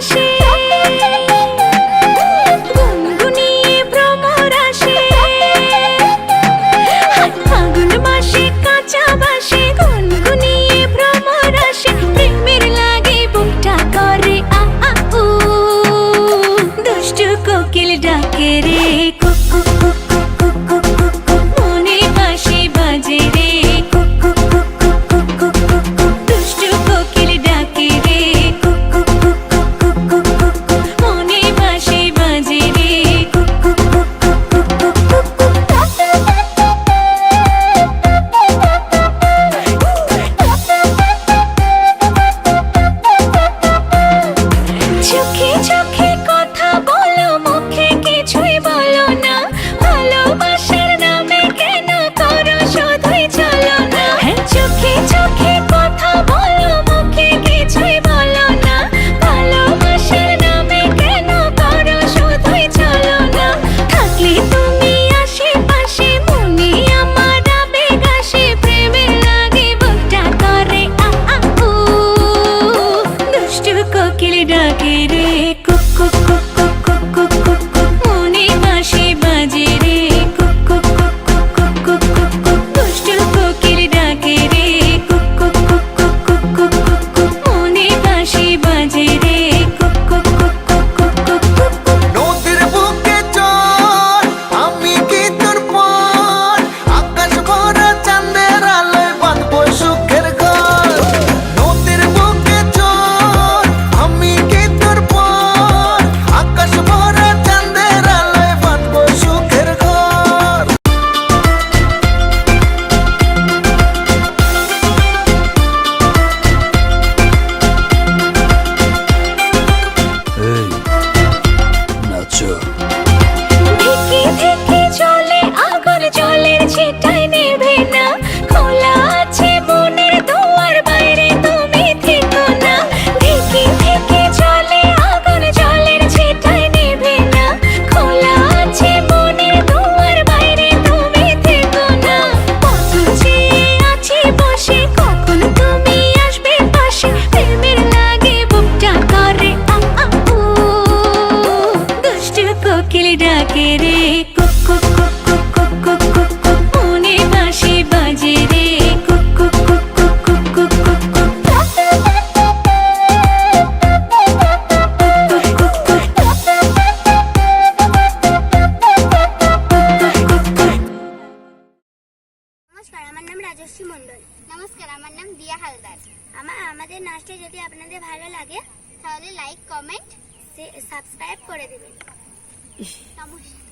心。রাজস্বী মণ্ডল। নমস্কার আমার নাম দিয়া হালদার। আমার আমাদের নাচটা যদি আপনাদের ভালো লাগে তাহলে লাইক কমেন্ট সাবস্ক্রাইব করে দেবেন। নমস্কার